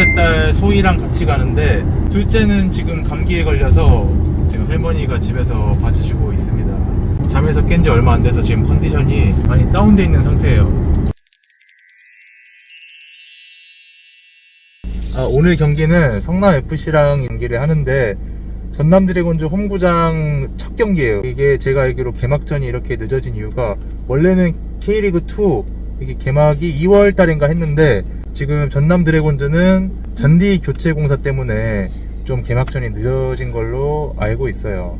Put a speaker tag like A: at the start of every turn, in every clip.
A: 첫째 딸 소희랑 같이 가는데 둘째는 지금 감기에 걸려서 지금 할머니가 집에서 봐주시고 있습니다. 잠에서 깬 지 얼마 안 돼서 지금 컨디션이 많이 다운돼 있는 상태예요. 아, 오늘 경기는 성남 FC랑 경기를 하는데 전남 드래곤즈 홈구장 첫 경기예요. 이게 제가 알기로 개막전이 이렇게 늦어진 이유가 원래는 K리그 2 이게 개막이 2월 달인가 했는데 지금 전남 드래곤즈는 잔디 교체 공사 때문에 좀 개막전이 늦어진 걸로 알고 있어요.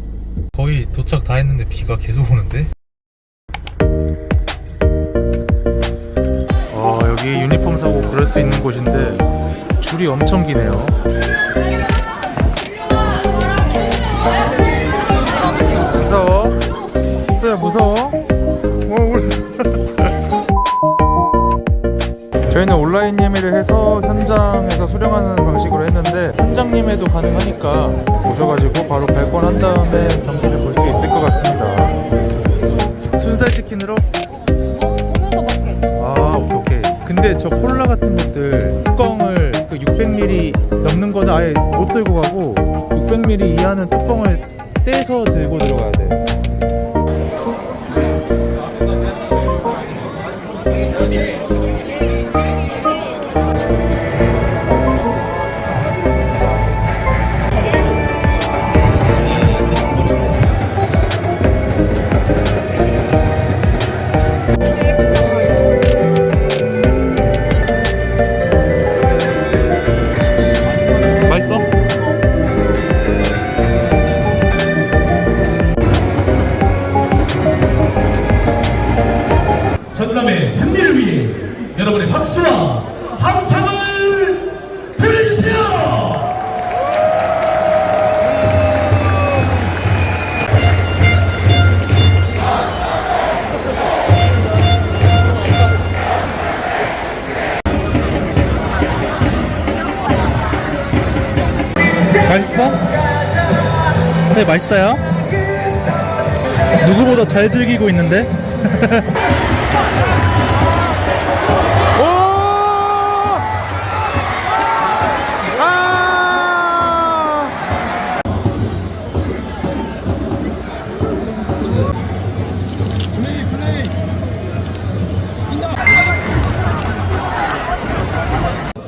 A: 거의 도착 다 했는데 비가 계속 오는데? 어, 여기 유니폼 사고 그럴 수 있는 곳인데 줄이 엄청 기네요. 무서워? 수야 무서워? 다음에 경기를 볼 수 있을 것 같습니다. 순살 치킨으로? 아 오케이 오케이. 근데 저 콜라 같은 것들 뚜껑을 그 600ml 넘는 거는 아예 못 들고 가고 600ml 이하는 뚜껑을 떼서 들고 들어가야 돼. 맛있어? 새 맛있어요? 누구보다 잘 즐기고 있는데?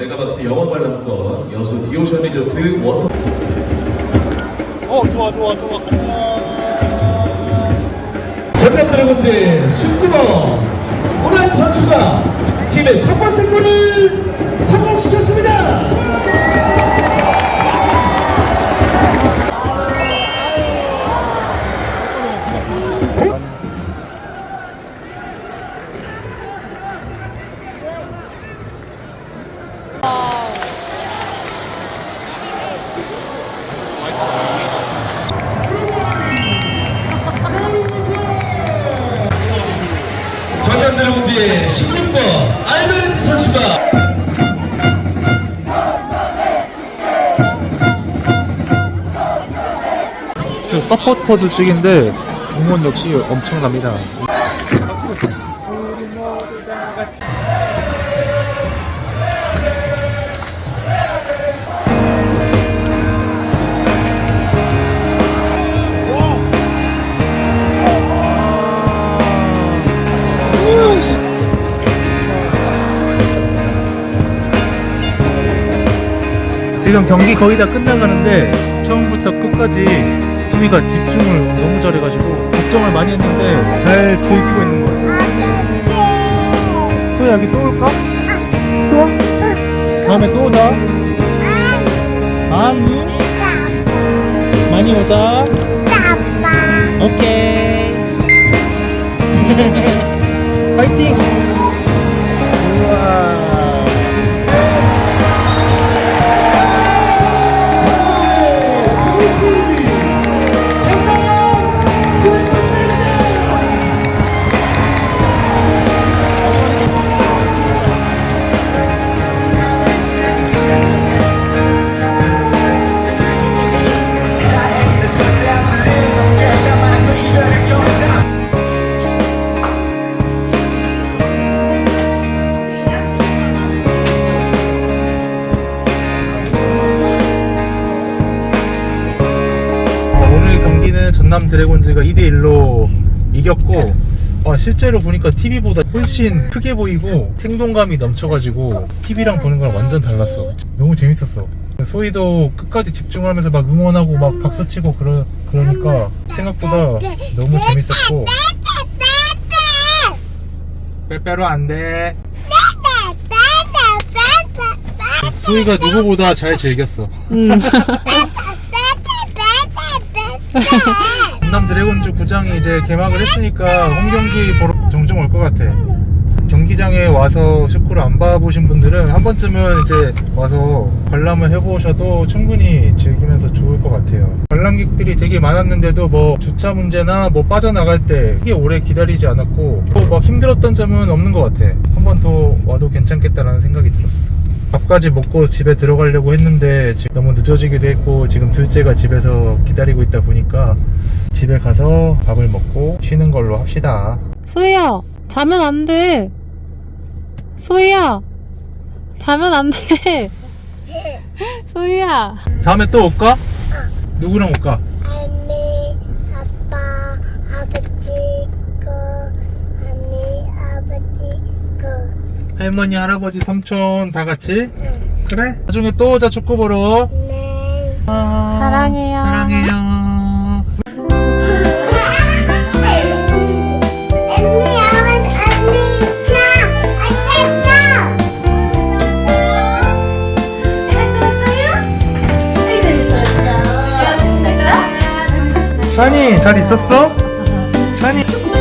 B: 메가박스 영어 관람권 여수 디오션 리조트 워터
A: 어, 좋아, 좋아, 좋아.
B: 전남 드래곤즈의 19번 호란 선수가 팀의 첫 번째 골을 드래곤즈의 16번 알베르트 선수가
A: 저 서포터즈 쪽인데 응원 역시 엄청납니다. 지금 경기 거의 다 끝나가는데 처음부터 끝까지 수비가 집중을 너무 잘해가지고 걱정을 많이 했는데 잘 즐기고 있는 것 같아요. 수야 여기 또 올까? 또? 다음에 또 오자. 많이? 많이 오자. 오케이. 파이팅! 전남 드래곤즈가 2대1로 이겼고 아, 실제로 보니까 TV보다 훨씬 크게 보이고 생동감이 넘쳐가지고 TV랑 보는 거랑 완전 달랐어. 너무 재밌었어. 소희도 끝까지 집중하면서 막 응원하고 막 박수치고 그러, 그러니까 생각보다 너무 재밌었고. 빼빼로 안돼. 소희가 누구보다 잘 즐겼어 전남 드래곤즈 구장이 이제 개막을 했으니까 홈 경기 보러 종종 올 것 같아. 경기장에 와서 축구를 안 봐보신 분들은 한 번쯤은 이제 와서 관람을 해보셔도 충분히 즐기면서 좋을 것 같아요. 관람객들이 되게 많았는데도 뭐 주차 문제나 뭐 빠져나갈 때 크게 오래 기다리지 않았고 또 막 힘들었던 점은 없는 것 같아. 한 번 더 와도 괜찮겠다라는 생각이 들었어. 밥까지 먹고 집에 들어가려고 했는데 지금 너무 늦어지기도 했고 지금 둘째가 집에서 기다리고 있다 보니까 집에 가서 밥을 먹고 쉬는 걸로 합시다.
C: 소희야, 자면 안 돼. 소희야, 자면 안 돼. 소희야.
A: 다음에 또 올까? 누구랑 올까?
D: 할미, 아빠, 아버지, 거, 할미, 아버지, 거.
A: 할머니, 할아버지, 삼촌 다 같이? 그래? 나중에 또 오자 축구 보러.
D: 네.
A: 아,
C: 사랑해요.
A: 사랑해요. 샤니 잘 있었어? 샤니